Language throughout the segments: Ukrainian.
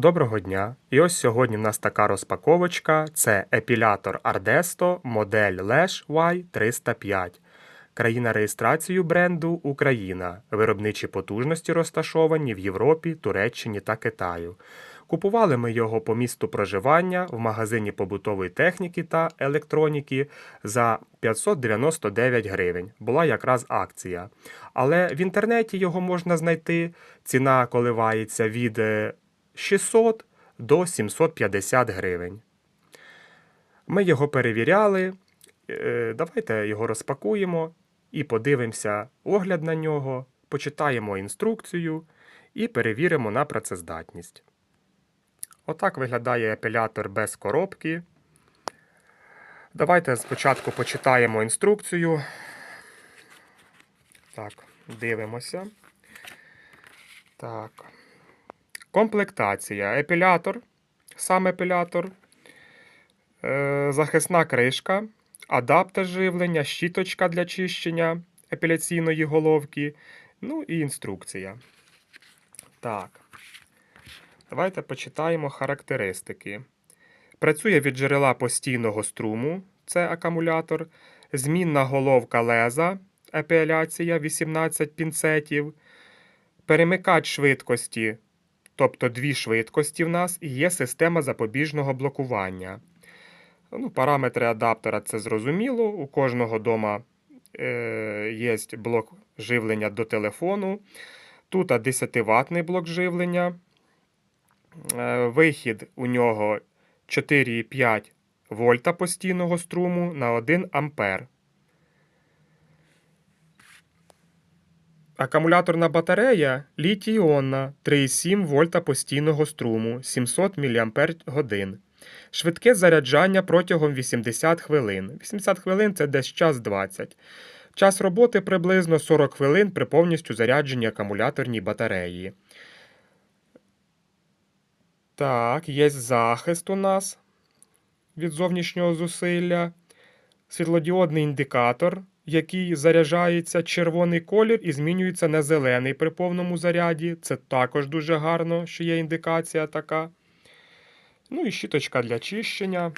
Доброго дня! І ось сьогодні в нас така розпаковочка. Це епілятор Ardesto модель Lash Y305. Країна реєстрацію бренду Україна. Виробничі потужності розташовані в Європі, Туреччині та Китаю. Купували ми його по місту проживання в магазині побутової техніки та електроніки за 599 гривень. Була якраз акція. Але в інтернеті його можна знайти. Ціна коливається від е, 600 до 750 гривень. Ми його перевіряли. Е, Давайте його розпакуємо і подивимося огляд на нього, почитаємо інструкцію і перевіримо на працездатність. Отак виглядає епілятор без коробки. Давайте спочатку почитаємо інструкцію. Так, дивимося. Так. Комплектація. Епілятор, сам епілятор, е, захисна кришка, адаптер живлення, щіточка для чищення епіляційної головки, ну і інструкція. Так. Давайте почитаємо характеристики. Працює від джерела постійного струму, це акумулятор, змінна головка леза, епіляція 18 пінцетів, перемикач швидкості Тобто дві швидкості в нас і є система запобіжного блокування. Ну, Параметри адаптера це зрозуміло. У кожного дома е, є блок живлення до телефону. Тут 10-ваттний блок живлення. Е, вихід у нього 4,5 вольта постійного струму на 1 ампер. Акумуляторна батарея літій-іонна 3,7 вольта постійного струму 700 мАч. Швидке заряджання протягом 80 хвилин. 80 хвилин це десь час 20. Час роботи приблизно 40 хвилин при повністю зарядженні акумуляторній батареї. Так, є захист у нас від зовнішнього зусилля. Світлодіодний індикатор який заряджається червоний колір і змінюється на зелений при повному заряді. Це також дуже гарно, що є індикація така. Ну і щіточка для чищення.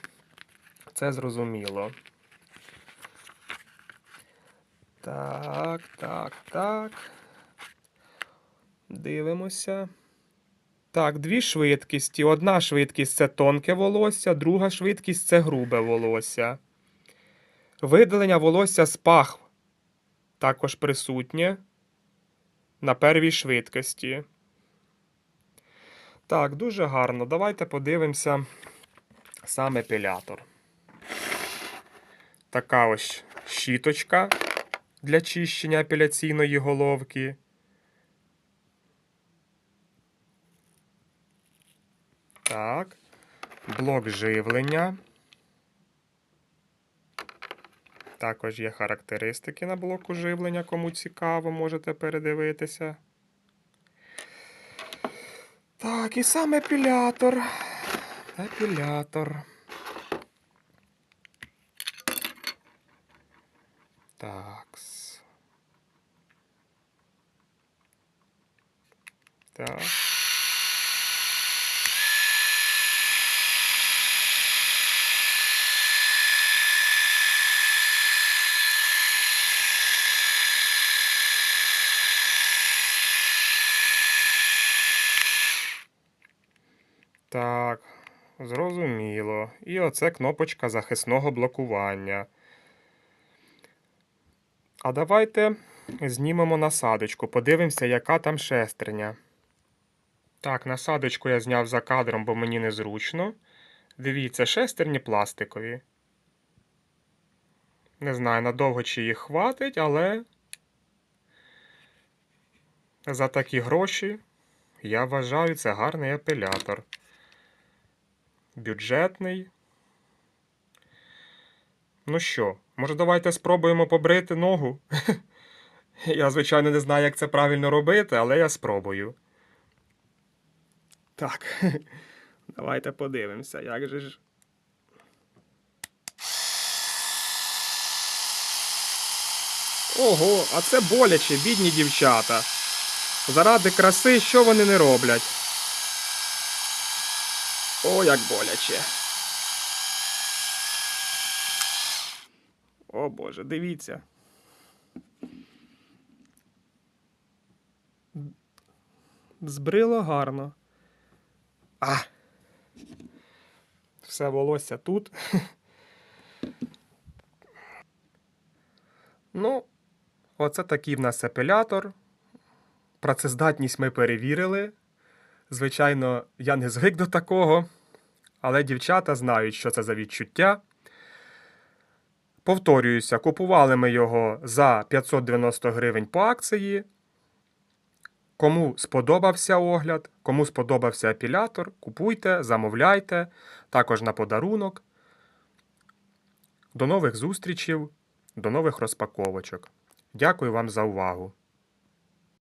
Це зрозуміло. Так, так, так. Дивимося. Так, дві швидкісті. Одна швидкість це тонке волосся, друга швидкість це грубе волосся. Видалення волосся з пахв також присутнє на первій швидкості. Так, дуже гарно. Давайте подивимося сам епілятор. Така ось щіточка для чищення апеляційної головки. Так, блок живлення. Також є характеристики на блоку живлення, кому цікаво, можете передивитися. Так, і сам епілятор. Епілятор. Такс. Так. Так, зрозуміло. І оце кнопочка захисного блокування. А давайте знімемо насадочку, подивимося, яка там шестерня. Так, насадочку я зняв за кадром, бо мені незручно. Дивіться, шестерні пластикові. Не знаю, надовго чи їх хватить, але за такі гроші я вважаю це гарний апелятор бюджетний. Ну що, може, давайте спробуємо побрити ногу? Я, звичайно, не знаю, як це правильно робити, але я спробую. Так, давайте подивимося, як же ж. Ого, а це боляче, бідні дівчата. Заради краси, що вони не роблять? О, як боляче. О Боже, дивіться. Збрило гарно. А. Все волосся тут. ну, оце такий в нас епілятор. Працездатність ми перевірили. Звичайно, я не звик до такого, але дівчата знають, що це за відчуття. Повторююся, купували ми його за 590 гривень по акції. Кому сподобався огляд, кому сподобався епілятор, купуйте, замовляйте, також на подарунок. До нових зустрічей, до нових розпаковочок. Дякую вам за увагу!